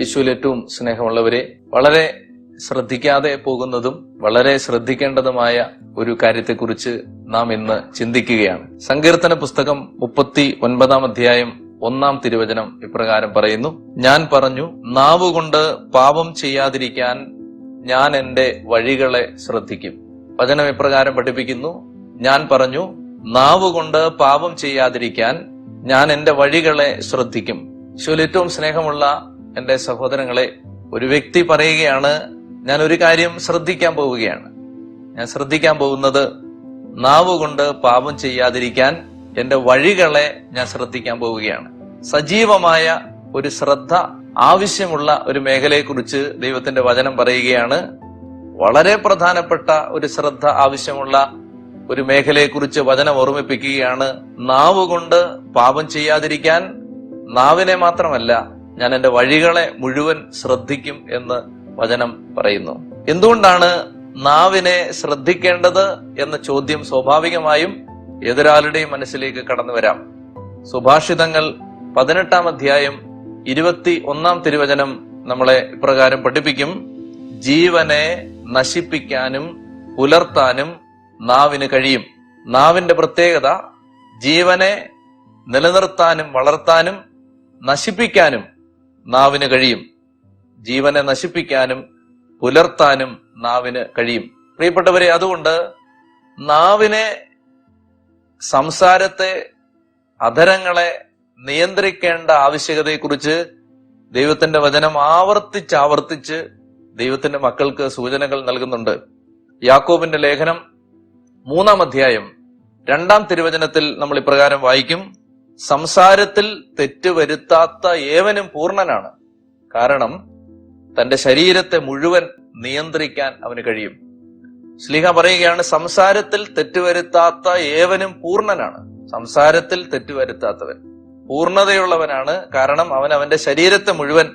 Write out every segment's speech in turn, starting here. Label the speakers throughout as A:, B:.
A: യേശുവിൽ ഏറ്റവും സ്നേഹമുള്ളവരെ വളരെ ശ്രദ്ധിക്കാതെ പോകുന്നതും വളരെ ശ്രദ്ധിക്കേണ്ടതുമായ ഒരു കാര്യത്തെക്കുറിച്ച് നാം ഇന്ന് ചിന്തിക്കുകയാണ്. സങ്കീർത്തന പുസ്തകം മുപ്പത്തി ഒൻപതാം അധ്യായം ഒന്നാം തിരുവചനം ഇപ്രകാരം പറയുന്നു ഞാൻ പറഞ്ഞു നാവുകൊണ്ട് പാപം ചെയ്യാതിരിക്കാൻ ഞാൻ എന്റെ വഴികളെ ശ്രദ്ധിക്കും. വചനം ഇപ്രകാരം പഠിപ്പിക്കുന്നു ഞാൻ പറഞ്ഞു നാവുകൊണ്ട് പാപം ചെയ്യാതിരിക്കാൻ ഞാൻ എന്റെ വഴികളെ ശ്രദ്ധിക്കും. ഈശോയിൽ ഏറ്റവും സ്നേഹമുള്ള എന്റെ സഹോദരങ്ങളെ ഒരു വ്യക്തി പറയുകയാണ് ഞാൻ ഒരു കാര്യം ശ്രദ്ധിക്കാൻ പോവുകയാണ്. ഞാൻ ശ്രദ്ധിക്കാൻ പോകുന്നത് നാവ് കൊണ്ട് പാപം ചെയ്യാതിരിക്കാൻ എന്റെ വഴികളെ ഞാൻ ശ്രദ്ധിക്കാൻ പോവുകയാണ്. സജീവമായ ഒരു ശ്രദ്ധ ആവശ്യമുള്ള ഒരു മേഖലയെക്കുറിച്ച് ദൈവത്തിന്റെ വചനം പറയുകയാണ്. വളരെ പ്രധാനപ്പെട്ട ഒരു ശ്രദ്ധ ആവശ്യമുള്ള ഒരു മേഖലയെക്കുറിച്ച് വചനം ഓർമ്മിപ്പിക്കുകയാണ്. നാവ് കൊണ്ട് പാപം ചെയ്യാതിരിക്കാൻ നാവിനെ മാത്രമല്ല ഞാൻ എന്റെ വഴികളെ മുഴുവൻ ശ്രദ്ധിക്കും എന്ന് വചനം പറയുന്നു. എന്തുകൊണ്ടാണ് നാവിനെ ശ്രദ്ധിക്കേണ്ടത് എന്ന ചോദ്യം സ്വാഭാവികമായും എതിരാളുടെയും മനസ്സിലേക്ക് കടന്നു വരാം. സുഭാഷിതങ്ങൾ പതിനെട്ടാം അധ്യായം ഇരുപത്തി ഒന്നാം തിരുവചനം നമ്മളെ ഇപ്രകാരം പഠിപ്പിക്കും. ജീവനെ നശിപ്പിക്കാനും പുലർത്താനും നാവിന് കഴിയും. നാവിന്റെ പ്രത്യേകത ജീവനെ നിലനിർത്താനും വളർത്താനും നശിപ്പിക്കാനും നാവിന് കഴിയും. ജീവനെ നശിപ്പിക്കാനും പുലർത്താനും നാവിന് കഴിയും. പ്രിയപ്പെട്ടവരെ അതുകൊണ്ട് നാവിനെ സംസാരത്തെ അധരങ്ങളെ നിയന്ത്രിക്കേണ്ട ആവശ്യകതയെക്കുറിച്ച് ദൈവത്തിന്റെ വചനം ആവർത്തിച്ച് ആവർത്തിച്ച് ദൈവത്തിന്റെ മക്കൾക്ക് സൂചനകൾ നൽകുന്നുണ്ട്. യാക്കോബിന്റെ ലേഖനം മൂന്നാം അധ്യായം രണ്ടാം തിരുവചനത്തിൽ നമ്മൾ ഇപ്രകാരം വായിക്കും. സംസാരത്തിൽ തെറ്റ് വരുത്താത്ത ഏവനും പൂർണനാണ്. കാരണം തന്റെ ശരീരത്തെ മുഴുവൻ നിയന്ത്രിക്കാൻ അവന് കഴിയും. ശ്ലീഹ പറയുകയാണ് സംസാരത്തിൽ തെറ്റുവരുത്താത്ത ഏവനും പൂർണനാണ്. സംസാരത്തിൽ തെറ്റുവരുത്താത്തവൻ പൂർണതയുള്ളവനാണ് കാരണം അവൻ അവന്റെ ശരീരത്തെ മുഴുവൻ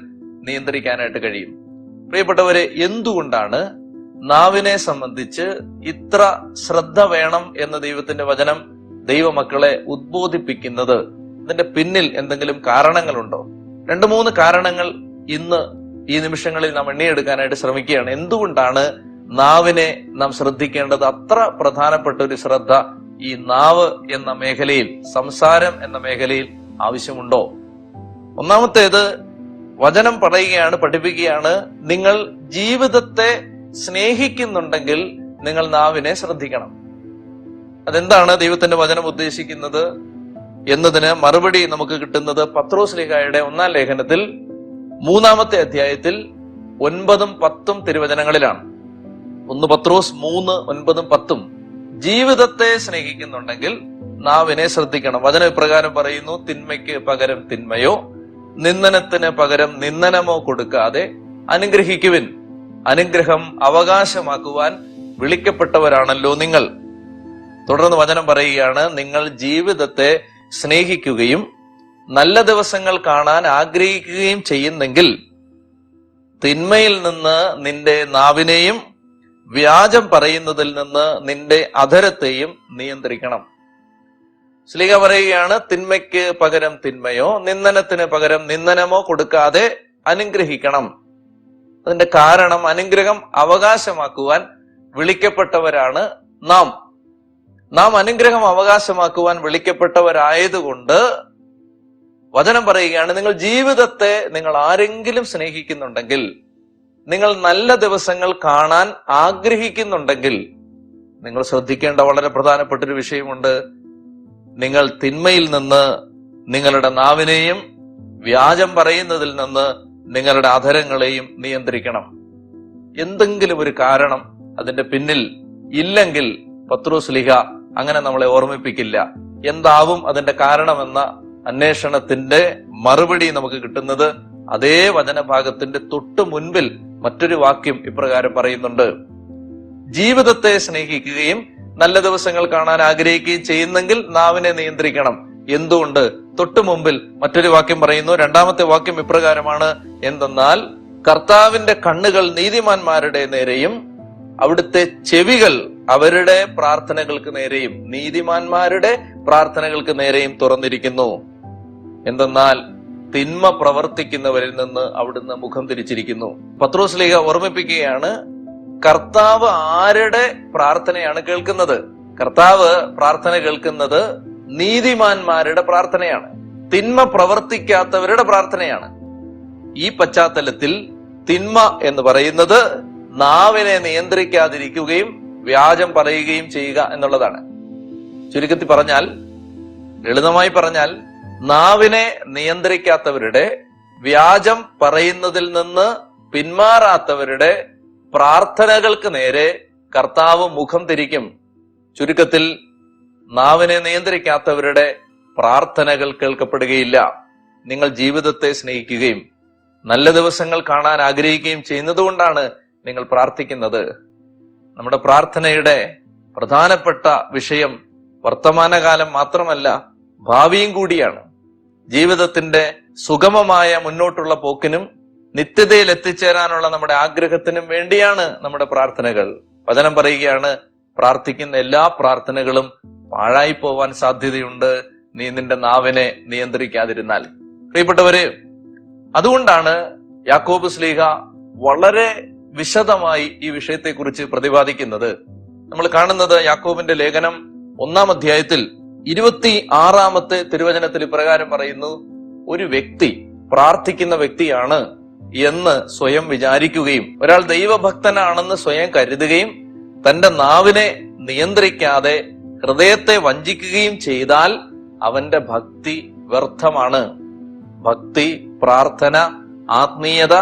A: നിയന്ത്രിക്കാനായിട്ട് കഴിയും. പ്രിയപ്പെട്ടവരെ എന്തുകൊണ്ടാണ് നാവിനെ സംബന്ധിച്ച് ഇത്ര ശ്രദ്ധ വേണം എന്ന് ദൈവത്തിന്റെ വചനം ദൈവമക്കളെ ഉദ്ബോധിപ്പിക്കുന്നത്? ഇതിന്റെ പിന്നിൽ എന്തെങ്കിലും കാരണങ്ങളുണ്ടോ? രണ്ട് മൂന്ന് കാരണങ്ങൾ ഇന്ന് ഈ നിമിഷങ്ങളിൽ നാം എണ്ണിയെടുക്കാനായിട്ട് ശ്രമിക്കുകയാണ്. എന്തുകൊണ്ടാണ് നാവിനെ നാം ശ്രദ്ധിക്കേണ്ടത്? അത്ര പ്രധാനപ്പെട്ട ഒരു ശ്രദ്ധ ഈ നാവ് എന്ന മേഖലയിൽ സംസാരം എന്ന മേഖലയിൽ ആവശ്യമുണ്ടോ? ഒന്നാമത്തേത് വചനം പറയുകയാണ് പഠിപ്പിക്കുകയാണ്. നിങ്ങൾ ജീവിതത്തെ സ്നേഹിക്കുന്നുണ്ടെങ്കിൽ നിങ്ങൾ നാവിനെ ശ്രദ്ധിക്കണം. അതെന്താണ് ദൈവത്തിന്റെ വചനം ഉദ്ദേശിക്കുന്നത്? എന്നതിന് മറുപടി നമുക്ക് കിട്ടുന്നത് പത്രോസ് ലേഖയുടെ ഒന്നാം ലേഖനത്തിൽ മൂന്നാമത്തെ അധ്യായത്തിൽ ഒൻപതും പത്തും തിരുവചനങ്ങളിലാണ്. ഒന്ന് പത്രോസ് മൂന്ന് ഒൻപതും പത്തും. ജീവിതത്തെ സ്നേഹിക്കുന്നുണ്ടെങ്കിൽ നാവിനെ ശ്രദ്ധിക്കണം. വചന ഇപ്രകാരം പറയുന്നു തിന്മയ്ക്ക് പകരം തിന്മയോ നിന്ദനത്തിന് പകരം നിന്ദനമോ കൊടുക്കാതെ അനുഗ്രഹിക്കുവിൻ. അനുഗ്രഹം അവകാശമാക്കുവാൻ വിളിക്കപ്പെട്ടവരാണല്ലോ നിങ്ങൾ. തുടർന്ന് വചനം പറയുകയാണ് നിങ്ങൾ ജീവിതത്തെ സ്നേഹിക്കുകയും നല്ല ദിവസങ്ങൾ കാണാൻ ആഗ്രഹിക്കുകയും ചെയ്യുന്നെങ്കിൽ തിന്മയിൽ നിന്ന് നിന്റെ നാവിനെയും വ്യാജം പറയുന്നതിൽ നിന്ന് നിന്റെ അധരത്തെയും നിയന്ത്രിക്കണം. ശ്ലീക പറയുകയാണ് തിന്മയ്ക്ക് പകരം തിന്മയോ നിന്ദനത്തിന് പകരം നിന്ദനമോ കൊടുക്കാതെ അനുഗ്രഹിക്കണം. അതിന്റെ കാരണം അനുഗ്രഹം അവകാശമാക്കുവാൻ വിളിക്കപ്പെട്ടവരാണ് നാം. നാം അനുഗ്രഹം അവകാശമാക്കുവാൻ വിളിക്കപ്പെട്ടവരായതുകൊണ്ട് വചനം പറയുകയാണ് നിങ്ങൾ ജീവിതത്തെ നിങ്ങൾ ആരെങ്കിലും സ്നേഹിക്കുന്നുണ്ടെങ്കിൽ നിങ്ങൾ നല്ല ദിവസങ്ങൾ കാണാൻ ആഗ്രഹിക്കുന്നുണ്ടെങ്കിൽ നിങ്ങൾ ശ്രദ്ധിക്കേണ്ട വളരെ പ്രധാനപ്പെട്ട ഒരു വിഷയമുണ്ട്. നിങ്ങൾ തിന്മയിൽ നിന്ന് നിങ്ങളുടെ നാവിനെയും വ്യാജം പറയുന്നതിൽ നിന്ന് നിങ്ങളുടെ അധരങ്ങളെയും നിയന്ത്രിക്കണം. എന്തെങ്കിലും ഒരു കാരണം അതിന്റെ പിന്നിൽ ഇല്ലെങ്കിൽ പത്രോസ് ലിഹ അങ്ങനെ നമ്മളെ ഓർമ്മിപ്പിക്കില്ല. എന്താവും അതിന്റെ കാരണമെന്ന അന്വേഷണത്തിന്റെ മറുപടി നമുക്ക് കിട്ടുന്നത് അതേ വചനഭാഗത്തിന്റെ തൊട്ടു മുൻപിൽ മറ്റൊരു വാക്യം ഇപ്രകാരം പറയുന്നുണ്ട്. ജീവിതത്തെ സ്നേഹിക്കുകയും നല്ല ദിവസങ്ങൾ കാണാൻ ആഗ്രഹിക്കുകയും ചെയ്യുന്നെങ്കിൽ നാവിനെ നിയന്ത്രിക്കണം. എന്തുകൊണ്ട്? തൊട്ടു മുമ്പിൽ മറ്റൊരു വാക്യം പറയുന്നു. രണ്ടാമത്തെ വാക്യം ഇപ്രകാരമാണ്. എന്തെന്നാൽ കർത്താവിന്റെ കണ്ണുകൾ നീതിമാന്മാരുടെ നേരെയും അവിടുത്തെ ചെവികൾ അവരുടെ പ്രാർത്ഥനകൾക്ക് നേരെയും നീതിമാന്മാരുടെ പ്രാർത്ഥനകൾക്ക് നേരെയും തുറന്നിരിക്കുന്നു. എന്തെന്നാൽ തിന്മ പ്രവർത്തിക്കുന്നവരിൽ നിന്ന് അവിടുന്ന് മുഖം തിരിച്ചിരിക്കുന്നു. പത്രോസ് ലീഗ ഓർമ്മിപ്പിക്കുകയാണ് കർത്താവ് ആരുടെ പ്രാർത്ഥനയാണ് കേൾക്കുന്നത്? കർത്താവ് പ്രാർത്ഥന കേൾക്കുന്നത് നീതിമാന്മാരുടെ പ്രാർത്ഥനയാണ്. തിന്മ പ്രവർത്തിക്കാത്തവരുടെ പ്രാർത്ഥനയാണ്. ഈ പശ്ചാത്തലത്തിൽ തിന്മ എന്ന് പറയുന്നത് നാവിനെ നിയന്ത്രിക്കാതിരിക്കുകയും വ്യാജം പറയുകയും ചെയ്യുക എന്നുള്ളതാണ്. ചുരുക്കത്തിൽ പറഞ്ഞാൽ ലളിതമായി പറഞ്ഞാൽ നാവിനെ നിയന്ത്രിക്കാത്തവരുടെ വ്യാജം പറയുന്നതിൽ നിന്ന് പിന്മാറാത്തവരുടെ പ്രാർത്ഥനകൾക്ക് നേരെ കർത്താവ് മുഖം തിരിക്കും. ചുരുക്കത്തിൽ നാവിനെ നിയന്ത്രിക്കാത്തവരുടെ പ്രാർത്ഥനകൾ കേൾക്കപ്പെടുകയില്ല. നിങ്ങൾ ജീവിതത്തെ സ്നേഹിക്കുകയും നല്ല ദിവസങ്ങൾ കാണാൻ ആഗ്രഹിക്കുകയും ചെയ്യുന്നതുകൊണ്ടാണ് നിങ്ങൾ പ്രാർത്ഥിക്കുന്നത്. നമ്മുടെ പ്രാർത്ഥനയുടെ പ്രധാനപ്പെട്ട വിഷയം വർത്തമാനകാലം മാത്രമല്ല ഭാവിയും കൂടിയാണ്. ജീവിതത്തിന്റെ സുഗമമായ മുന്നോട്ടുള്ള പോക്കിനും നിത്യതയിൽ എത്തിച്ചേരാനുള്ള നമ്മുടെ ആഗ്രഹത്തിനും വേണ്ടിയാണ് നമ്മുടെ പ്രാർത്ഥനകൾ. വചനം പറയുകയാണ് പ്രാർത്ഥിക്കുന്ന എല്ലാ പ്രാർത്ഥനകളും പാഴായി പോവാൻ സാധ്യതയുണ്ട്. നീ നിന്റെ നാവിനെ നിയന്ത്രിക്കാതിരുന്നാൽ. പ്രിയപ്പെട്ടവര് അതുകൊണ്ടാണ് യാക്കോബ് സ്ലീഹ വളരെ വിശദമായി ഈ വിഷയത്തെക്കുറിച്ച് പ്രതിപാദിക്കുന്നത് നമ്മൾ കാണുന്നത് യാക്കോബിന്റെ ലേഖനം ഒന്നാം അധ്യായത്തിൽ ഇരുപത്തി ആറാമത്തെ തിരുവചനത്തിൽ ഇപ്രകാരം പറയുന്നു ഒരു വ്യക്തി പ്രാർത്ഥിക്കുന്ന വ്യക്തിയാണ് എന്ന് സ്വയം വിചാരിക്കുകയും ഒരാൾ ദൈവഭക്തനാണെന്ന് സ്വയം കരുതുകയും തന്റെ നാവിനെ നിയന്ത്രിക്കാതെ ഹൃദയത്തെ വഞ്ചിക്കുകയും ചെയ്താൽ അവന്റെ ഭക്തി വ്യർത്ഥമാണ്. ഭക്തി പ്രാർത്ഥന ആത്മീയത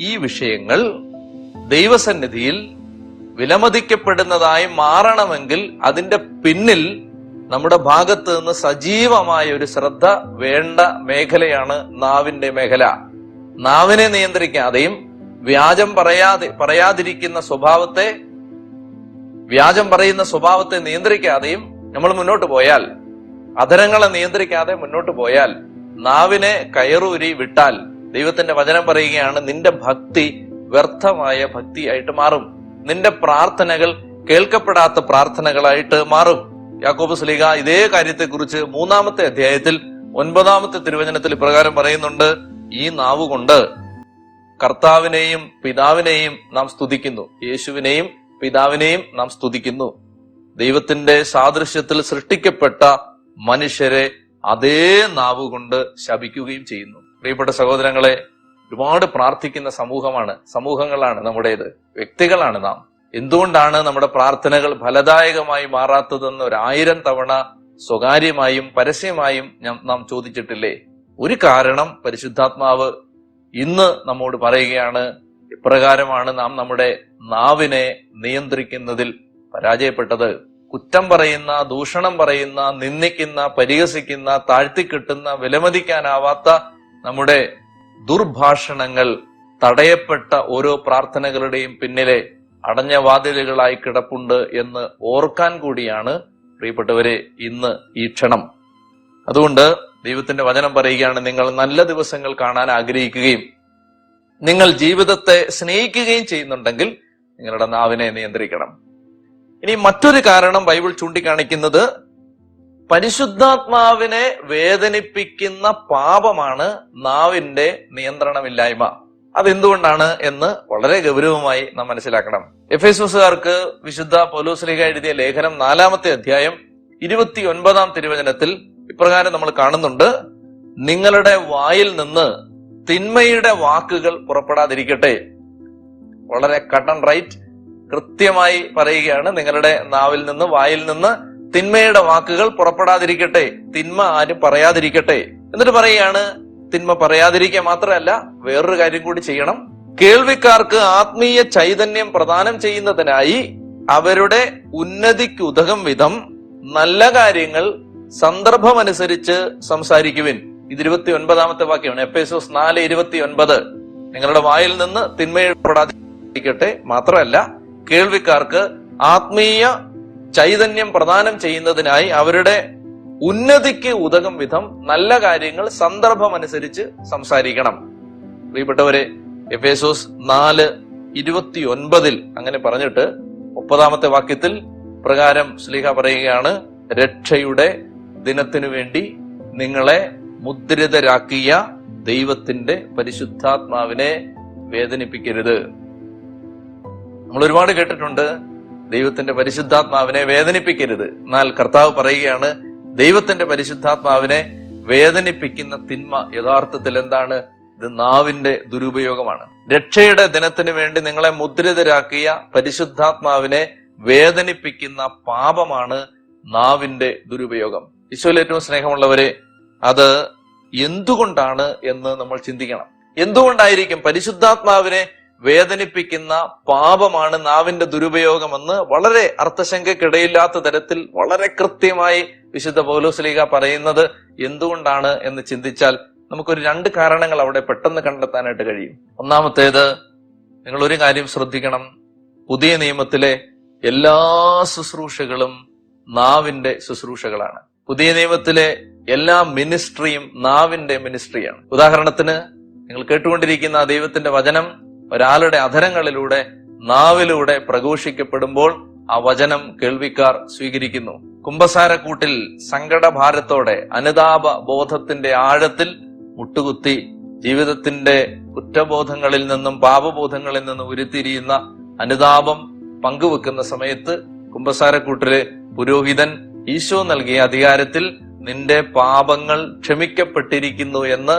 A: ഈ വിഷയങ്ങൾ ദൈവസന്നിധിയിൽ വിലമതിക്കപ്പെടുന്നതായി മാറണമെങ്കിൽ അതിന്റെ പിന്നിൽ നമ്മുടെ ഭാഗത്ത് നിന്ന് സജീവമായ ഒരു ശ്രദ്ധ വേണ്ട മേഖലയാണ് നാവിന്റെ മേഖല. നാവിനെ നിയന്ത്രിക്കാതെയും വ്യാജം പറയാതെ പറയാതിരിക്കുന്ന സ്വഭാവത്തെ വ്യാജം പറയുന്ന സ്വഭാവത്തെ നിയന്ത്രിക്കാതെയും നമ്മൾ മുന്നോട്ട് പോയാൽ അധരങ്ങളെ നിയന്ത്രിക്കാതെ മുന്നോട്ട് പോയാൽ നാവിനെ കയറൂരി വിട്ടാൽ ദൈവത്തിന്റെ വചനം പറയുകയാണ് നിന്റെ ഭക്തി വ്യർത്ഥമായ ഭക്തിയായിട്ട് മാറും. നിന്റെ പ്രാർത്ഥനകൾ കേൾക്കപ്പെടാത്ത പ്രാർത്ഥനകളായിട്ട് മാറും. യാക്കോബ് സ്ലീഗ ഇതേ കാര്യത്തെക്കുറിച്ച് മൂന്നാമത്തെ അധ്യായത്തിൽ ഒൻപതാമത്തെ തിരുവചനത്തിൽ ഇപ്രകാരം പറയുന്നുണ്ട് ഈ നാവ് കൊണ്ട് കർത്താവിനെയും പിതാവിനെയും നാം സ്തുതിക്കുന്നു. യേശുവിനെയും പിതാവിനെയും നാം സ്തുതിക്കുന്നു. ദൈവത്തിന്റെ സാദൃശ്യത്തിൽ സൃഷ്ടിക്കപ്പെട്ട മനുഷ്യരെ അതേ നാവ് കൊണ്ട് ശപിക്കുകയും ചെയ്യുന്നു. പ്രിയപ്പെട്ട സഹോദരങ്ങളെ ഒരുപാട് പ്രാർത്ഥിക്കുന്ന സമൂഹമാണ് സമൂഹങ്ങളാണ് നമ്മുടേത് വ്യക്തികളാണ് നാം. എന്തുകൊണ്ടാണ് നമ്മുടെ പ്രാർത്ഥനകൾ ഫലദായകമായി മാറാത്തതെന്ന് ഒരായിരം തവണ സ്വകാര്യമായും പരസ്യമായും നാം ചോദിച്ചിട്ടില്ലേ? ഒരു കാരണം പരിശുദ്ധാത്മാവ് ഇന്ന് നമ്മോട് പറയുകയാണ് ഇപ്രകാരമാണ് നാം നമ്മുടെ നാവിനെ നിയന്ത്രിക്കുന്നതിൽ പരാജയപ്പെട്ടത്. കുറ്റം പറയുന്ന ദൂഷണം പറയുന്ന നിന്ദിക്കുന്ന പരിഹസിക്കുന്ന താഴ്ത്തിക്കെട്ടുന്ന വിലമതിക്കാനാവാത്ത നമ്മുടെ ദുർഭാഷണങ്ങൾ തടയപ്പെട്ട ഓരോ പ്രാർത്ഥനകളുടെയും പിന്നിലെ അടഞ്ഞ വാതിലുകളായി കിടപ്പുണ്ട് എന്ന് ഓർക്കാൻ കൂടിയാണ് പ്രിയപ്പെട്ടവരെ ഇന്ന് ഈ ക്ഷണം. അതുകൊണ്ട് ദൈവത്തിന്റെ വചനം പറയുകയാണ് നിങ്ങൾ നല്ല ദിവസങ്ങൾ കാണാൻ ആഗ്രഹിക്കുകയും നിങ്ങൾ ജീവിതത്തെ സ്നേഹിക്കുകയും ചെയ്യുന്നുണ്ടെങ്കിൽ നിങ്ങളുടെ നാവിനെ നിയന്ത്രിക്കണം. ഇനി മറ്റൊരു കാരണം ബൈബിൾ ചൂണ്ടിക്കാണിക്കുന്നത് പരിശുദ്ധാത്മാവിനെ വേദനിപ്പിക്കുന്ന പാപമാണ് നാവിന്റെ നിയന്ത്രണമില്ലായ്മ. അതെന്തുകൊണ്ടാണ് എന്ന് വളരെ ഗൗരവമായി നാം മനസ്സിലാക്കണം. എഫ് എസുകാർക്ക് വിശുദ്ധ ലീഗ എഴുതിയ ലേഖനം നാലാമത്തെ അധ്യായം ഇരുപത്തി ഒൻപതാം തിരുവചനത്തിൽ ഇപ്രകാരം നമ്മൾ കാണുന്നുണ്ട്. നിങ്ങളുടെ വായിൽ നിന്ന് തിന്മയുടെ വാക്കുകൾ പുറപ്പെടാതിരിക്കട്ടെ. വളരെ കട്ട് ആൻഡ് റൈറ്റ് കൃത്യമായി പറയുകയാണ് നിങ്ങളുടെ നാവിൽ നിന്ന് വായിൽ നിന്ന് തിന്മയുടെ വാക്കുകൾ പുറപ്പെടാതിരിക്കട്ടെ തിന്മ ആരും പറയാതിരിക്കട്ടെ. എന്നിട്ട് പറയുകയാണ് തിന്മ പറയാതിരിക്കുക മാത്രമല്ല വേറൊരു കാര്യം കൂടി ചെയ്യണം. കേൾവിക്കാർക്ക് ആത്മീയ ചൈതന്യം പ്രദാനം ചെയ്യുന്നതിനായി അവരുടെ ഉന്നതിക്ക് ഉതകം വിധം നല്ല കാര്യങ്ങൾ സന്ദർഭമനുസരിച്ച് സംസാരിക്കുവിൻ. ഇത് ഇരുപത്തി ഒൻപതാമത്തെ വാക്യമാണ്. എസ് നാല് ഇരുപത്തി ഒൻപത് നിങ്ങളുടെ വായിൽ നിന്ന് തിന്മയിൽപ്പെടാതിരിക്കട്ടെ മാത്രമല്ല കേൾവിക്കാർക്ക് ആത്മീയ ചൈതന്യം പ്രദാനം ചെയ്യുന്നതിനായി അവരുടെ ഉന്നതിക്ക് ഉതകം വിധം നല്ല കാര്യങ്ങൾ സന്ദർഭമനുസരിച്ച് സംസാരിക്കണം. പ്രിയപ്പെട്ടവരെ എഫേസോസ് നാല് ഇരുപത്തി ഒൻപതിൽ അങ്ങനെ പറഞ്ഞിട്ട് മുപ്പതാമത്തെ വാക്യത്തിൽ പ്രകാരം സ്ലീഹ പറയുകയാണ് രക്ഷയുടെ ദിനത്തിനു വേണ്ടി നിങ്ങളെ മുദ്രിതരാക്കിയ ദൈവത്തിന്റെ പരിശുദ്ധാത്മാവിനെ വേദനിപ്പിക്കരുത്. നമ്മൾ ഒരുപാട് കേട്ടിട്ടുണ്ട് ദൈവത്തിന്റെ പരിശുദ്ധാത്മാവിനെ വേദനിപ്പിക്കരുത്. എന്നാൽ കർത്താവ് പറയുകയാണ് ദൈവത്തിന്റെ പരിശുദ്ധാത്മാവിനെ വേദനിപ്പിക്കുന്ന തിന്മ യഥാർത്ഥത്തിൽ എന്താണ്? ഇത് നാവിന്റെ ദുരുപയോഗമാണ്. രക്ഷയുടെ ദിനത്തിന് വേണ്ടി നിങ്ങളെ മുദ്രിതരാക്കിയ പരിശുദ്ധാത്മാവിനെ വേദനിപ്പിക്കുന്ന പാപമാണ് നാവിന്റെ ദുരുപയോഗം. ഈശോയിൽ ഏറ്റവും സ്നേഹമുള്ളവരെ അത് എന്തുകൊണ്ടാണ് എന്ന് നമ്മൾ ചിന്തിക്കണം. എന്തുകൊണ്ടായിരിക്കും പരിശുദ്ധാത്മാവിനെ വേദനിപ്പിക്കുന്ന പാപമാണ് നാവിന്റെ ദുരുപയോഗമെന്ന് വളരെ അർത്ഥശങ്കക്കിടയില്ലാത്ത തരത്തിൽ വളരെ കൃത്യമായി വിശുദ്ധ പൗലോസ്ലീഗ പറയുന്നത് എന്തുകൊണ്ടാണ് എന്ന് ചിന്തിച്ചാൽ നമുക്കൊരു രണ്ട് കാരണങ്ങൾ അവിടെ പെട്ടെന്ന് കണ്ടെത്താനായിട്ട് കഴിയും. ഒന്നാമത്തേത് നിങ്ങൾ ഒരു കാര്യം ശ്രദ്ധിക്കണം. പുതിയ നിയമത്തിലെ എല്ലാ ശുശ്രൂഷകളും നാവിന്റെ ശുശ്രൂഷകളാണ്. പുതിയ നിയമത്തിലെ എല്ലാ മിനിസ്ട്രിയും നാവിന്റെ മിനിസ്ട്രിയാണ്. ഉദാഹരണത്തിന് നിങ്ങൾ കേട്ടുകൊണ്ടിരിക്കുന്ന ദൈവത്തിന്റെ വചനം ഒരാളുടെ അധരങ്ങളിലൂടെ നാവിലൂടെ പ്രഘോഷിക്കപ്പെടുമ്പോൾ ആ വചനം കേൾവിക്കാർ സ്വീകരിക്കുന്നു. കുംഭസാരക്കൂട്ടിൽ സങ്കടഭാരത്തോടെ അനുതാപ ബോധത്തിന്റെ ആഴത്തിൽ മുട്ടുകുത്തി ജീവിതത്തിന്റെ കുറ്റബോധങ്ങളിൽ നിന്നും പാപബോധങ്ങളിൽ നിന്നും ഉരുത്തിരിയുന്ന അനുതാപം പങ്കുവെക്കുന്ന സമയത്ത് കുംഭസാരക്കൂട്ടിലെ പുരോഹിതൻ ഈശോ നൽകിയ അധികാരത്തിൽ നിന്റെ പാപങ്ങൾ ക്ഷമിക്കപ്പെട്ടിരിക്കുന്നു എന്ന്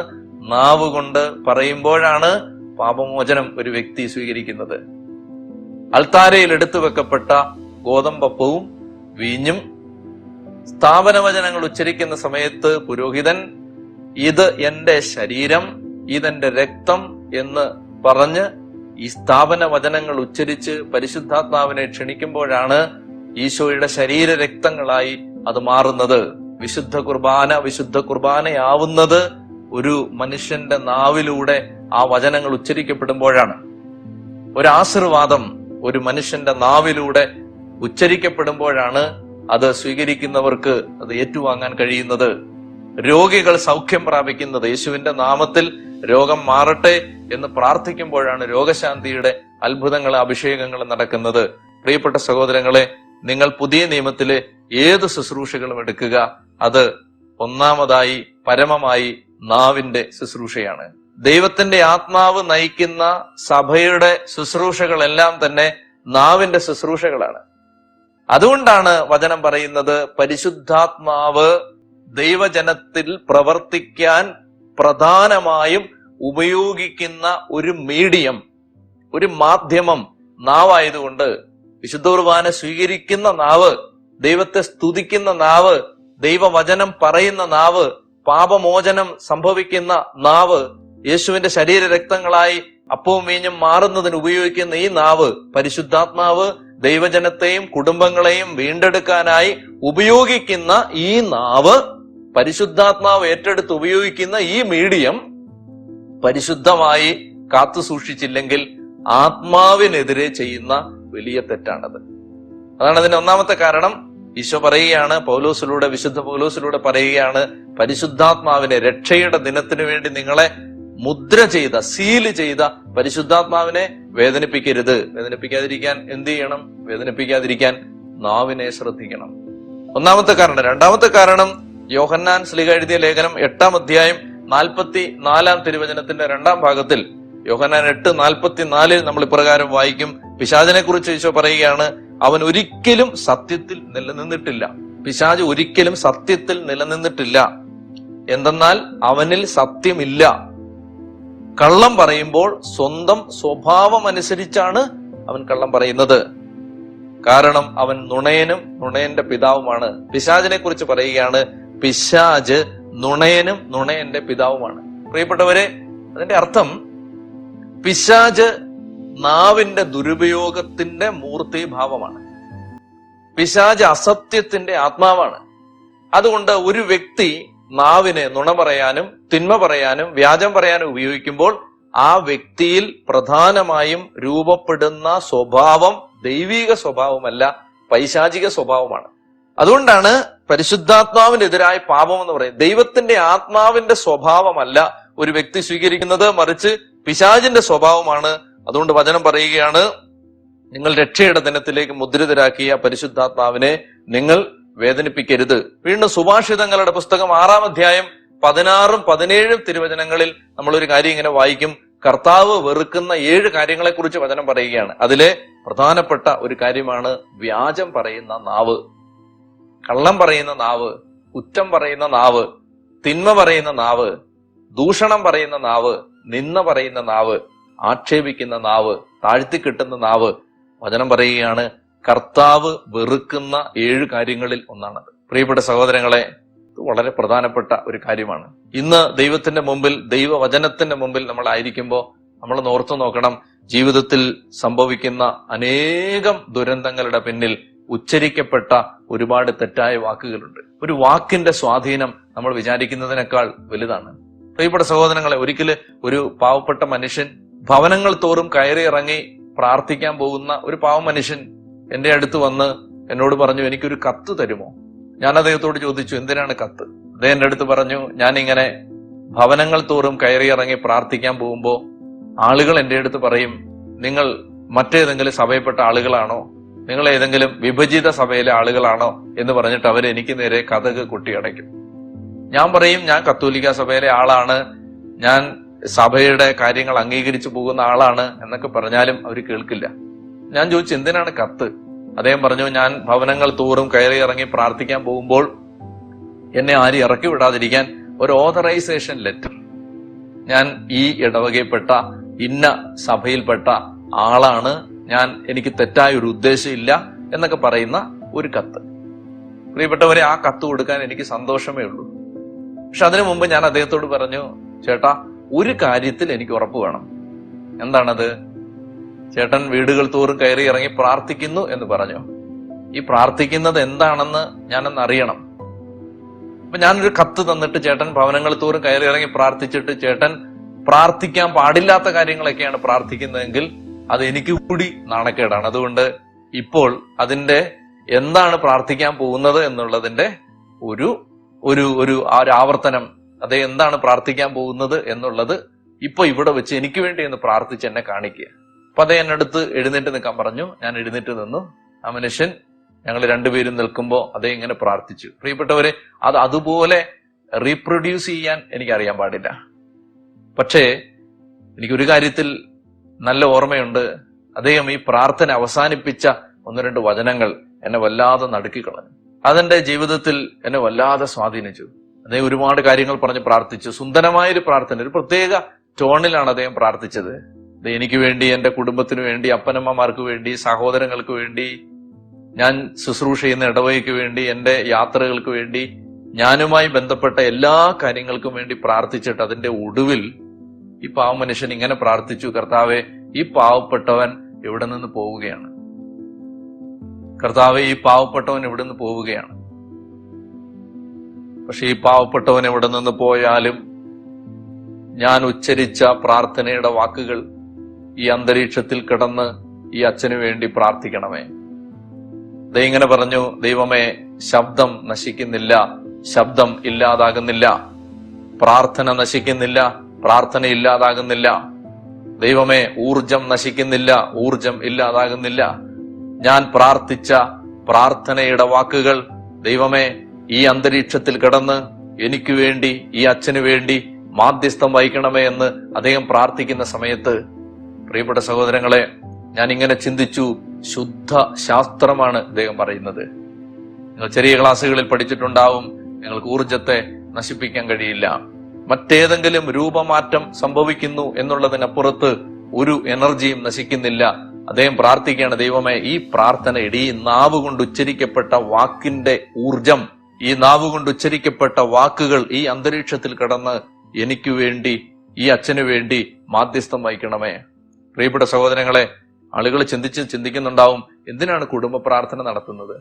A: നാവുകൊണ്ട് പറയുമ്പോഴാണ് പാപമോചനം ഒരു വ്യക്തി സ്വീകരിക്കുന്നത്. അൾത്താരയിൽ എടുത്തു വെക്കപ്പെട്ട ഗോതമ്പപ്പവും വീഞ്ഞും സ്ഥാപനവചനങ്ങൾ ഉച്ചരിക്കുന്ന സമയത്ത് പുരോഹിതൻ ഇത് എന്റെ ശരീരം ഇതെന്റെ രക്തം എന്ന് പറഞ്ഞ് ഈ സ്ഥാപന വചനങ്ങൾ ഉച്ചരിച്ച് പരിശുദ്ധാത്മാവിനെ ക്ഷണിക്കുമ്പോഴാണ് ഈശോയുടെ ശരീര രക്തങ്ങളായി അത് മാറുന്നത്. വിശുദ്ധ കുർബാന വിശുദ്ധ കുർബാനയാവുന്നത് ഒരു മനുഷ്യന്റെ നാവിലൂടെ ആ വചനങ്ങൾ ഉച്ചരിക്കപ്പെടുമ്പോഴാണ്. ഒരു ആശീർവാദം ഒരു മനുഷ്യന്റെ നാവിലൂടെ ഉച്ചരിക്കപ്പെടുമ്പോഴാണ് അത് സ്വീകരിക്കുന്നവർക്ക് അത് ഏറ്റുവാങ്ങാൻ കഴിയുന്നത്. രോഗികൾ സൗഖ്യം പ്രാപിക്കുന്നത് യേശുവിന്റെ നാമത്തിൽ രോഗം മാറട്ടെ എന്ന് പ്രാർത്ഥിക്കുമ്പോഴാണ് രോഗശാന്തിയുടെ അത്ഭുതങ്ങൾ അഭിഷേകങ്ങൾ നടക്കുന്നത്. പ്രിയപ്പെട്ട സഹോദരങ്ങളെ നിങ്ങൾ പുതിയ നിയമത്തിലെ ഏത് ശുശ്രൂഷകളും എടുക്കുക. അത് ഒന്നാമതായി പരമമായി നാവിന്റെ ശുശ്രൂഷയാണ്. ദൈവത്തിന്റെ ആത്മാവ് നയിക്കുന്ന സഭയുടെ ശുശ്രൂഷകളെല്ലാം തന്നെ നാവിന്റെ ശുശ്രൂഷകളാണ്. അതുകൊണ്ടാണ് വചനം പറയുന്നത് പരിശുദ്ധാത്മാവ് ദൈവജനത്തിൽ പ്രവർത്തിക്കാൻ പ്രധാനമായും ഉപയോഗിക്കുന്ന ഒരു മീഡിയം ഒരു മാധ്യമം നാവായതുകൊണ്ട് വിശുദ്ധ കുർബാന സ്വീകരിക്കുന്ന നാവ് ദൈവത്തെ സ്തുതിക്കുന്ന നാവ് ദൈവവചനം പറയുന്ന നാവ് പാപമോചനം സംഭവിക്കുന്ന നാവ് യേശുവിന്റെ ശരീര രക്തങ്ങളായി അപ്പവും വീഞ്ഞും മാറുന്നതിന് ഉപയോഗിക്കുന്ന ഈ നാവ് പരിശുദ്ധാത്മാവ് ദൈവജനത്തെയും കുടുംബങ്ങളെയും വീണ്ടെടുക്കാനായി ഉപയോഗിക്കുന്ന ഈ നാവ് പരിശുദ്ധാത്മാവ് ഏറ്റെടുത്ത് ഉപയോഗിക്കുന്ന ഈ മീഡിയം പരിശുദ്ധമായി കാത്തു സൂക്ഷിച്ചില്ലെങ്കിൽ ആത്മാവിനെതിരെ ചെയ്യുന്ന വലിയ തെറ്റാണത്. അതാണ് അതിന്റെ ഒന്നാമത്തെ കാരണം. ഈശോ പറയുകയാണ് പൗലോസിലൂടെ വിശുദ്ധ പൗലോസിലൂടെ പറയുകയാണ് പരിശുദ്ധാത്മാവിനെ രക്ഷയുടെ ദിനത്തിനു വേണ്ടി നിങ്ങളെ മുദ്ര ചെയ്ത സീൽ ചെയ്ത പരിശുദ്ധാത്മാവിനെ വേദനിപ്പിക്കരുത്. വേദനിപ്പിക്കാതിരിക്കാൻ എന്ത് ചെയ്യണം? വേദനിപ്പിക്കാതിരിക്കാൻ നാവിനെ ശ്രദ്ധിക്കണം. ഒന്നാമത്തെ കാരണം രണ്ടാമത്തെ കാരണം യോഹന്നാൻ സ്ലിക എഴുതിയ ലേഖനം എട്ടാം അധ്യായം നാൽപ്പത്തി നാലാം തിരുവചനത്തിന്റെ രണ്ടാം ഭാഗത്തിൽ യോഹന്നാൻ എട്ട് നാൽപ്പത്തി നാലിൽ നമ്മൾ ഇപ്രകാരം വായിക്കും. പിശാചിനെ കുറിച്ച് ഈശോ പറയുകയാണ് അവൻ ഒരിക്കലും സത്യത്തിൽ നിലനിന്നിട്ടില്ല. പിശാജ് ഒരിക്കലും സത്യത്തിൽ നിലനിന്നിട്ടില്ല. എന്തെന്നാൽ അവനിൽ സത്യമില്ല. കള്ളം പറയുമ്പോൾ സ്വന്തം സ്വഭാവം അനുസരിച്ചാണ് അവൻ കള്ളം പറയുന്നത്. കാരണം അവൻ നുണയനും നുണയന്റെ പിതാവുമാണ്. പിശാചിനെ കുറിച്ച് പറയുകയാണ് പിശാജ് നുണയനും നുണയന്റെ പിതാവുമാണ്. പ്രിയപ്പെട്ടവരെ അതിന്റെ അർത്ഥം പിശാജ് നാവിന്റെ ദുരുപയോഗത്തിന്റെ മൂർത്തിഭാവമാണ്. പിശാജ് അസത്യത്തിന്റെ ആത്മാവാണ്. അതുകൊണ്ട് ഒരു വ്യക്തി നാവിനെ നുണ പറയാനും തിന്മ പറയാനും വ്യാജം പറയാനും ഉപയോഗിക്കുമ്പോൾ ആ വ്യക്തിയിൽ പ്രധാനമായും രൂപപ്പെടുന്ന സ്വഭാവം ദൈവിക സ്വഭാവമല്ല പൈശാചിക സ്വഭാവമാണ്. അതുകൊണ്ടാണ് പരിശുദ്ധാത്മാവിനെതിരായ പാപം എന്ന് പറയുന്നത്. ദൈവത്തിന്റെ ആത്മാവിന്റെ സ്വഭാവമല്ല ഒരു വ്യക്തി സ്വീകരിക്കുന്നത് മറിച്ച് പിശാചിന്റെ സ്വഭാവമാണ്. അതുകൊണ്ട് വചനം പറയുകയാണ് നിങ്ങൾ രക്ഷയുടെ ദിനത്തിലേക്ക് മുദ്രിതരാക്കിയ പരിശുദ്ധാത്മാവിനെ നിങ്ങൾ വേദനിപ്പിക്കരുത്. വീണ്ടും സുഭാഷിതങ്ങളുടെ പുസ്തകം ആറാം അധ്യായം പതിനാറും പതിനേഴും തിരുവചനങ്ങളിൽ നമ്മളൊരു കാര്യം ഇങ്ങനെ വായിക്കും. കർത്താവ് വെറുക്കുന്ന ഏഴ് കാര്യങ്ങളെ കുറിച്ച് വചനം പറയുകയാണ്. അതിലെ പ്രധാനപ്പെട്ട ഒരു കാര്യമാണ് വ്യാജം പറയുന്ന നാവ്. കള്ളം പറയുന്ന നാവ് കുറ്റം പറയുന്ന നാവ് തിന്മ പറയുന്ന നാവ് ദൂഷണം പറയുന്ന നാവ് നിന്ന പറയുന്ന നാവ് ആക്ഷേപിക്കുന്ന നാവ് താഴ്ത്തി കിട്ടുന്ന നാവ്. വചനം പറയുകയാണ് കർത്താവ് വെറുക്കുന്ന ഏഴ് കാര്യങ്ങളിൽ ഒന്നാണത്. പ്രിയപ്പെട്ട സഹോദരങ്ങളെ വളരെ പ്രധാനപ്പെട്ട ഒരു കാര്യമാണ്. ഇന്ന് ദൈവത്തിന്റെ മുമ്പിൽ ദൈവവചനത്തിന്റെ മുമ്പിൽ നമ്മൾ ആയിരിക്കുമ്പോൾ നമ്മൾ നോർത്തു നോക്കണം. ജീവിതത്തിൽ സംഭവിക്കുന്ന അനേകം ദുരന്തങ്ങളുടെ പിന്നിൽ ഉച്ചരിക്കപ്പെട്ട ഒരുപാട് തെറ്റായ വാക്കുകളുണ്ട്. ഒരു വാക്കിന്റെ സ്വാധീനം നമ്മൾ വിചാരിക്കുന്നതിനേക്കാൾ വലുതാണ്. പ്രിയപ്പെട്ട സഹോദരങ്ങളെ ഒരിക്കൽ ഒരു പാവപ്പെട്ട മനുഷ്യൻ ഭവനങ്ങൾ തോറും കയറി ഇറങ്ങി പ്രാർത്ഥിക്കാൻ പോകുന്ന ഒരു പാവ മനുഷ്യൻ എന്റെ അടുത്ത് വന്ന് എന്നോട് പറഞ്ഞു എനിക്കൊരു കത്ത് തരുമോ? ഞാൻ അദ്ദേഹത്തോട് ചോദിച്ചു എന്തിനാണ് കത്ത്? അദ്ദേഹം എന്റെ അടുത്ത് പറഞ്ഞു ഞാൻ ഇങ്ങനെ ഭവനങ്ങൾ തോറും കയറി ഇറങ്ങി പ്രാർത്ഥിക്കാൻ പോകുമ്പോൾ ആളുകൾ എന്റെ അടുത്ത് പറയും നിങ്ങൾ മറ്റേതെങ്കിലും സഭയപ്പെട്ട ആളുകളാണോ? നിങ്ങൾ ഏതെങ്കിലും വിഭജിത സഭയിലെ ആളുകളാണോ? എന്ന് പറഞ്ഞിട്ട് അവർ എനിക്ക് നേരെ കഥക് കൊട്ടിയടയ്ക്കും. ഞാൻ പറയും ഞാൻ കത്തോലിക്ക സഭയിലെ ആളാണ്. ഞാൻ സഭയുടെ കാര്യങ്ങൾ അംഗീകരിച്ചു പോകുന്ന ആളാണ് എന്നൊക്കെ പറഞ്ഞാലും അവർ കേൾക്കില്ല. ഞാൻ ചോദിച്ചു എന്തിനാണ് കത്ത്? അദ്ദേഹം പറഞ്ഞു ഞാൻ ഭവനങ്ങൾ തോറും കയറി ഇറങ്ങി പ്രാർത്ഥിക്കാൻ പോകുമ്പോൾ എന്നെ ആരും ഇറക്കി വിടാതിരിക്കാൻ ഒരു ഓതറൈസേഷൻ ലെറ്റർ ഞാൻ ഈ ഇടവകയിൽപ്പെട്ട ഇന്ന സഭയിൽപ്പെട്ട ആളാണ്. ഞാൻ എനിക്ക് തെറ്റായ ഒരു ഉദ്ദേശമില്ല എന്നൊക്കെ പറയുന്ന ഒരു കത്ത്. പ്രിയപ്പെട്ടവരെ ആ കത്ത് കൊടുക്കാൻ എനിക്ക് സന്തോഷമേ ഉള്ളൂ. പക്ഷെ അതിനു മുമ്പ് ഞാൻ അദ്ദേഹത്തോട് പറഞ്ഞു ചേട്ടാ ഒരു കാര്യത്തിൽ എനിക്ക് ഉറപ്പ് വേണം. എന്താണത്? ചേട്ടൻ വീടുകൾ തോറും കയറി ഇറങ്ങി പ്രാർത്ഥിക്കുന്നു എന്ന് പറഞ്ഞു. ഈ പ്രാർത്ഥിക്കുന്നത് എന്താണെന്ന് ഞാനൊന്ന് അറിയണം. അപ്പൊ ഞാനൊരു കത്ത് തന്നിട്ട് ചേട്ടൻ ഭവനങ്ങൾ തോറും കയറി ഇറങ്ങി പ്രാർത്ഥിച്ചിട്ട് ചേട്ടൻ പ്രാർത്ഥിക്കാൻ പാടില്ലാത്ത കാര്യങ്ങളൊക്കെയാണ് പ്രാർത്ഥിക്കുന്നതെങ്കിൽ അത് എനിക്ക് കൂടി നാണക്കേടാണ്. അതുകൊണ്ട് ഇപ്പോൾ അതിന്റെ എന്താണ് പ്രാർത്ഥിക്കാൻ പോകുന്നത് എന്നുള്ളതിന്റെ ഒരു ഒരു ഒരു ആവർത്തനം അത് എന്താണ് പ്രാർത്ഥിക്കാൻ പോകുന്നത് എന്നുള്ളത് ഇപ്പൊ ഇവിടെ വെച്ച് എനിക്ക് വേണ്ടി എന്ന് പ്രാർത്ഥിച്ച് എന്നെ കാണിക്കുക. അപ്പൊ അതേ എന്നെ അടുത്ത് എഴുന്നേറ്റ് നിൽക്കാൻ പറഞ്ഞു. ഞാൻ എഴുന്നേറ്റ് നിന്നു. ആ മനുഷ്യൻ ഞങ്ങൾ രണ്ടുപേരും നിൽക്കുമ്പോൾ അതേ ഇങ്ങനെ പ്രാർത്ഥിച്ചു. പ്രിയപ്പെട്ടവരെ അത് അതുപോലെ റീപ്രൊഡ്യൂസ് ചെയ്യാൻ എനിക്ക് അറിയാൻ പാടില്ല. പക്ഷേ എനിക്കൊരു കാര്യത്തിൽ നല്ല ഓർമ്മയുണ്ട്. അദ്ദേഹം ഈ പ്രാർത്ഥന അവസാനിപ്പിച്ച ഒന്ന് രണ്ട് വചനങ്ങൾ എന്നെ വല്ലാതെ നടുക്കിക്കളഞ്ഞു. അതെന്റെ ജീവിതത്തിൽ എന്നെ വല്ലാതെ സ്വാധീനിച്ചു. അദ്ദേഹം ഒരുപാട് കാര്യങ്ങൾ പറഞ്ഞ് പ്രാർത്ഥിച്ചു. സുന്ദരമായ ഒരു പ്രാർത്ഥന ഒരു പ്രത്യേക ടോണിലാണ് അദ്ദേഹം പ്രാർത്ഥിച്ചത്. എനിക്ക് വേണ്ടി എന്റെ കുടുംബത്തിന് വേണ്ടി അപ്പനമ്മമാർക്ക് വേണ്ടി സഹോദരങ്ങൾക്ക് വേണ്ടി ഞാൻ ശുശ്രൂഷ ചെയ്യുന്ന ഇടവകയ്ക്ക് വേണ്ടി എന്റെ യാത്രകൾക്ക് വേണ്ടി ഞാനുമായി ബന്ധപ്പെട്ട എല്ലാ കാര്യങ്ങൾക്കും വേണ്ടി പ്രാർത്ഥിച്ചിട്ട് അതിന്റെ ഒടുവിൽ ഈ പാവ മനുഷ്യൻ ഇങ്ങനെ പ്രാർത്ഥിച്ചു കർത്താവെ ഈ പാവപ്പെട്ടവൻ ഇവിടെ നിന്ന് പോവുകയാണ്? കർത്താവെ ഈ പാവപ്പെട്ടവൻ ഇവിടെ നിന്ന് പോവുകയാണ്? പക്ഷെ ഈ പാവപ്പെട്ടവൻ ഇവിടെ നിന്ന് പോയാലും ഞാൻ ഉച്ചരിച്ച പ്രാർത്ഥനയുടെ വാക്കുകൾ ഈ അന്തരീക്ഷത്തിൽ കിടന്ന് ഈ അച്ഛനു വേണ്ടി പ്രാർത്ഥിക്കണമേ. ഇങ്ങനെ പറഞ്ഞു ദൈവമേ ശബ്ദം നശിക്കുന്നില്ല ശബ്ദം ഇല്ലാതാകുന്നില്ല പ്രാർത്ഥന നശിക്കുന്നില്ല പ്രാർത്ഥന ഇല്ലാതാകുന്നില്ല. ദൈവമേ ഊർജം നശിക്കുന്നില്ല ഊർജം ഇല്ലാതാകുന്നില്ല. ഞാൻ പ്രാർത്ഥിച്ച പ്രാർത്ഥനയുടെ വാക്കുകൾ ദൈവമേ ഈ അന്തരീക്ഷത്തിൽ കിടന്ന് എനിക്ക് വേണ്ടി ഈ അച്ഛന് വേണ്ടി മാധ്യസ്ഥം വഹിക്കണമേ എന്ന് അദ്ദേഹം പ്രാർത്ഥിക്കുന്ന സമയത്ത് പ്രിയപ്പെട്ട സഹോദരങ്ങളെ ഞാൻ ഇങ്ങനെ ചിന്തിച്ചു ശുദ്ധ ശാസ്ത്രമാണ് അദ്ദേഹം പറയുന്നത്. നിങ്ങൾ ചെറിയ ക്ലാസ്സുകളിൽ പഠിച്ചിട്ടുണ്ടാവും നിങ്ങൾക്ക് ഊർജത്തെ നശിപ്പിക്കാൻ കഴിയില്ല. മറ്റേതെങ്കിലും രൂപമാറ്റം സംഭവിക്കുന്നു എന്നുള്ളതിനപ്പുറത്ത് ഒരു എനർജിയും നശിക്കുന്നില്ല. അദ്ദേഹം പ്രാർത്ഥിക്കുകയാണ് ദൈവമേ ഈ പ്രാർത്ഥനയുടെ ഈ നാവ് കൊണ്ട് ഉച്ചരിക്കപ്പെട്ട വാക്കിന്റെ ഊർജം ഈ നാവ് കൊണ്ട് ഉച്ചരിക്കപ്പെട്ട വാക്കുകൾ ഈ അന്തരീക്ഷത്തിൽ കടന്ന് എനിക്ക് വേണ്ടി ഈ അച്ഛനു വേണ്ടി മാധ്യസ്ഥം വഹിക്കണമേ. പ്രിയപ്പെട്ട സഹോദരങ്ങളെ ആളുകൾ ചിന്തിച്ച് ചിന്തിക്കുന്നുണ്ടാവും എന്തിനാണ് കുടുംബ പ്രാർത്ഥന നടത്തുന്നത്?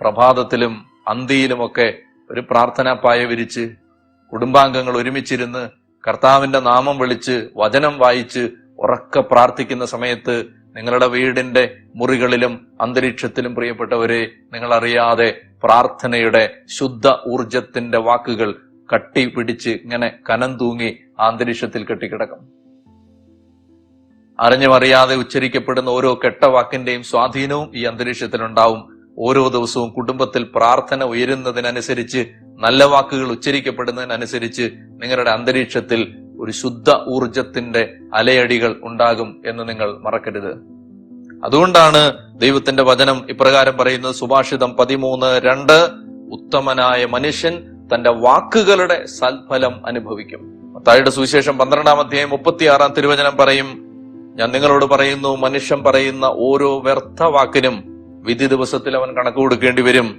A: പ്രഭാതത്തിലും അന്തിയിലുമൊക്കെ ഒരു പ്രാർത്ഥനാ പായ വിരിച്ച് കുടുംബാംഗങ്ങൾ ഒരുമിച്ചിരുന്ന് കർത്താവിന്റെ നാമം വിളിച്ച് വചനം വായിച്ച് ഉറക്കെ പ്രാർത്ഥിക്കുന്ന സമയത്ത് നിങ്ങളുടെ വീടിന്റെ മുറികളിലും അന്തരീക്ഷത്തിലും പ്രിയപ്പെട്ടവരെ നിങ്ങൾ അറിയാതെ പ്രാർത്ഥനയുടെ ശുദ്ധ ഊർജത്തിന്റെ വാക്കുകൾ കട്ടി പിടിച്ച് ഇങ്ങനെ കനം തൂങ്ങി അന്തരീക്ഷത്തിൽ കെട്ടിക്കിടക്കും. അറിഞ്ഞും അറിയാതെ ഉച്ചരിക്കപ്പെടുന്ന ഓരോ കെട്ടവാക്കിന്റെയും സ്വാധീനവും ഈ അന്തരീക്ഷത്തിൽ ഉണ്ടാവും ഓരോ ദിവസവും കുടുംബത്തിൽ പ്രാർത്ഥന ഉയരുന്നതിനനുസരിച്ച് നല്ല വാക്കുകൾ ഉച്ചരിക്കപ്പെടുന്നതിനനുസരിച്ച് നിങ്ങളുടെ അന്തരീക്ഷത്തിൽ ഒരു ശുദ്ധ ഊർജത്തിന്റെ അലയടികൾ ഉണ്ടാകും എന്ന് നിങ്ങൾ മറക്കരുത്. അതുകൊണ്ടാണ് ദൈവത്തിന്റെ വചനം ഇപ്രകാരം പറയുന്നത്. സുഭാഷിതം പതിമൂന്ന് രണ്ട് ഉത്തമനായ മനുഷ്യൻ തന്റെ വാക്കുകളുടെ സൽഫലം അനുഭവിക്കും. മത്തായിയുടെ സുവിശേഷം പന്ത്രണ്ടാം അധ്യായം മുപ്പത്തിയാറാം തിരുവചനം പറയും ഞാൻ നിങ്ങളോട് പറയുന്നു മനുഷ്യൻ പറയുന്ന ഓരോ വ്യർത്ഥ വാക്കിനും വിധി ദിവസത്തിൽ അവൻ കണക്ക് കൊടുക്കേണ്ടി വരും.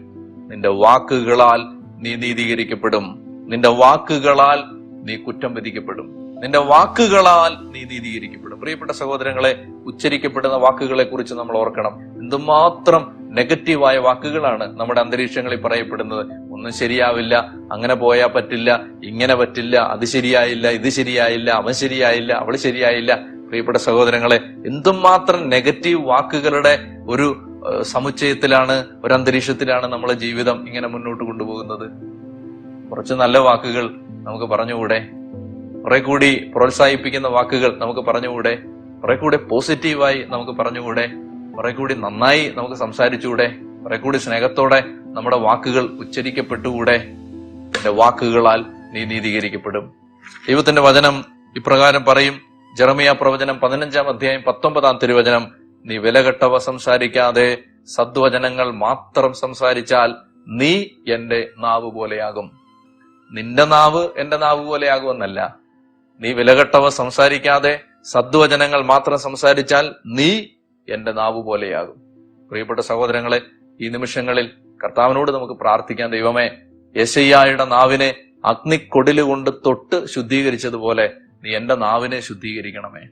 A: നിന്റെ വാക്കുകളാൽ നീ നീതീകരിക്കപ്പെടും. നിന്റെ വാക്കുകളാൽ നീ കുറ്റം വിധിക്കപ്പെടും. നിന്റെ വാക്കുകളാൽ നീ നീതീകരിക്കപ്പെടും. പ്രിയപ്പെട്ട സഹോദരങ്ങളെ ഉച്ചരിക്കപ്പെടുന്ന വാക്കുകളെ കുറിച്ച് നമ്മൾ ഓർക്കണം. എന്തുമാത്രം നെഗറ്റീവായ വാക്കുകളാണ് നമ്മുടെ അന്തരീക്ഷങ്ങളിൽ പറയപ്പെടുന്നത്. ഒന്നും ശരിയാവില്ല അങ്ങനെ പോയാൽ പറ്റില്ല ഇങ്ങനെ പറ്റില്ല അത് ശരിയായില്ല ഇത് ശരിയായില്ല അവൻ ശരിയായില്ല അവൾ ശരിയായില്ല. പ്രിയപ്പെട്ട സഹോദരങ്ങളെ എന്തുമാത്രം നെഗറ്റീവ് വാക്കുകളുടെ ഒരു സമുച്ചയത്തിലാണ് ഒരു അന്തരീക്ഷത്തിലാണ് നമ്മളെ ജീവിതം ഇങ്ങനെ മുന്നോട്ട് കൊണ്ടുപോകുന്നത്? കുറച്ച് നല്ല വാക്കുകൾ നമുക്ക് പറഞ്ഞുകൂടെ? കുറെ കൂടി പ്രോത്സാഹിപ്പിക്കുന്ന വാക്കുകൾ നമുക്ക് പറഞ്ഞുകൂടെ? കുറെ കൂടി പോസിറ്റീവായി നമുക്ക് പറഞ്ഞുകൂടെ? കുറെ കൂടി നന്നായി നമുക്ക് സംസാരിച്ചുകൂടെ? കുറെ കൂടി സ്നേഹത്തോടെ നമ്മുടെ വാക്കുകൾ ഉച്ചരിക്കപ്പെട്ടുകൂടെ? എന്റെ വാക്കുകളാൽ നീ നീതീകരിക്കപ്പെടും. ദൈവത്തിന്റെ വചനം ഇപ്രകാരം പറയും ജെറമിയ പ്രവചനം പതിനഞ്ചാം അധ്യായം പത്തൊമ്പതാം തിരുവചനം നീ വിലകെട്ടവ സംസാരിക്കാതെ സദ്വചനങ്ങൾ മാത്രം സംസാരിച്ചാൽ നീ എന്റെ നാവ് പോലെയാകും. നിന്റെ നാവ് എന്റെ നാവ് പോലെയാകുമെന്നല്ല. നീ വിലകെട്ടവ സംസാരിക്കാതെ സദ്വചനങ്ങൾ മാത്രം സംസാരിച്ചാൽ നീ എന്റെ നാവ് പോലെയാകും. പ്രിയപ്പെട്ട സഹോദരങ്ങളെ ഈ നിമിഷങ്ങളിൽ കർത്താവിനോട് നമുക്ക് പ്രാർത്ഥിക്കാൻ ദൈവമേ യശയ്യായുടെ നാവിനെ അഗ്നിക്കൊടിലുകൊണ്ട് തൊട്ട് ശുദ്ധീകരിച്ചതുപോലെ നീ എന്റെ നാവിനെ ശുദ്ധീകരിക്കണമേ.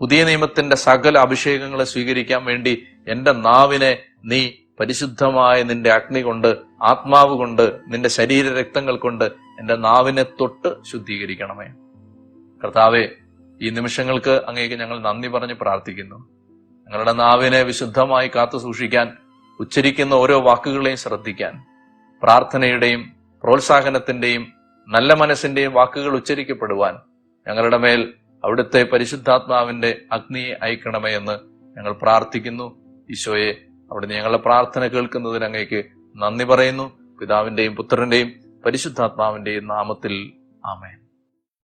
A: പുതിയ നിയമത്തിന്റെ സകല അഭിഷേകങ്ങളെ സ്വീകരിക്കാൻ വേണ്ടി എന്റെ നാവിനെ നീ പരിശുദ്ധമായ നിന്റെ അഗ്നി കൊണ്ട് ആത്മാവ് കൊണ്ട് നിന്റെ ശരീര രക്തങ്ങൾ കൊണ്ട് എന്റെ നാവിനെ തൊട്ട് ശുദ്ധീകരിക്കണമേ. കർത്താവെ ഈ നിമിഷങ്ങൾക്ക് അങ്ങേക്ക് ഞങ്ങൾ നന്ദി പറഞ്ഞ് പ്രാർത്ഥിക്കുന്നു. ഞങ്ങളുടെ നാവിനെ വിശുദ്ധമായി കാത്തു സൂക്ഷിക്കാൻ ഉച്ചരിക്കുന്ന ഓരോ വാക്കുകളെയും ശ്രദ്ധിക്കാൻ പ്രാർത്ഥനയുടെയും പ്രോത്സാഹനത്തിന്റെയും നല്ല മനസ്സിന്റെയും വാക്കുകൾ ഉച്ചരിക്കപ്പെടുവാൻ ഞങ്ങളുടെ മേൽ അവിടുത്തെ പരിശുദ്ധാത്മാവിന്റെ അഗ്നിയെ അയക്കണമേ എന്ന് ഞങ്ങൾ പ്രാർത്ഥിക്കുന്നു. ഈശോയെ അവിടുന്ന് ഞങ്ങളുടെ പ്രാർത്ഥന കേൾക്കുന്നതിന് അങ്ങേക്ക് നന്ദി പറയുന്നു. പിതാവിന്റെയും പുത്രന്റെയും പരിശുദ്ധാത്മാവിന്റെയും നാമത്തിൽ ആമേൻ.